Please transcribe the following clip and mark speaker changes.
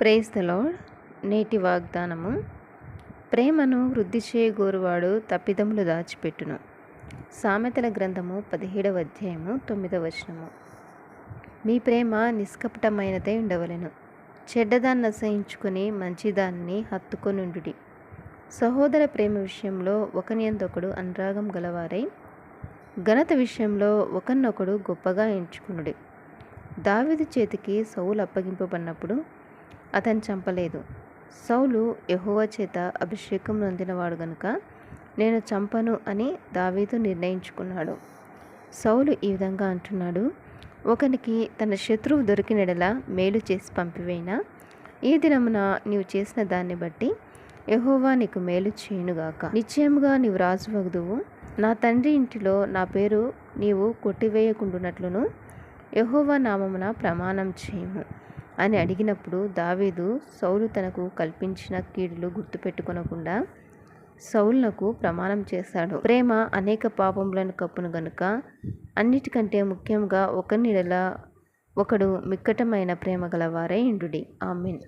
Speaker 1: Praise the lord. నేటి వాగ్దానము ప్రేమను వృద్ధి చేయగోరువాడు తప్పిదములు దాచిపెట్టును. సామెతల గ్రంథము పదిహేడవ అధ్యాయము తొమ్మిదవ వచనము. మీ ప్రేమ నిష్కపటమైనదే ఉండవలెను. చెడ్డదాన్ని అసహించుకొని మంచిదాన్ని హత్తుకొనుండుడి. సహోదర ప్రేమ విషయంలో ఒకనియందొకడు అనురాగం గలవారై ఘనత విషయంలో ఒకరినొకడు గొప్పగా ఎంచుకునుడి. దావిది చేతికి సౌలు అప్పగింపబడినప్పుడు అతను చంపలేదు. సౌలు యహోవా చేత అభిషేకం నొందినవాడు గనుక నేను చంపను అని దావీదు నిర్ణయించుకున్నాడు. సౌలు ఈ విధంగా అంటున్నాడు ఒకనికి తన శత్రువు దొరికినడలా మేలు చేసి పంపివేయినా? ఈ దినమున నీవు చేసిన దాన్ని బట్టి యహోవా నీకు మేలు చేయునుగాక. నిశ్చయముగా నీవు రాజువగదువు నా తండ్రి ఇంటిలో నా పేరు నీవు కొట్టివేయకుండునట్లును. యహోవా నామమున ప్రమాణం చేయము. అని అడిగినప్పుడు దావీదు సౌలు తనకు కల్పించిన కీడులు గుర్తుపెట్టుకొనకుండా సౌలునకు ప్రమాణం చేశాడు. ప్రేమ అనేక పాపములను కప్పును గనుక అన్నిటికంటే ముఖ్యంగా ఒకరినిడల ఒకడు మిక్కటమైన ప్రేమ గలవారై ఇండుడి ఆమెన్.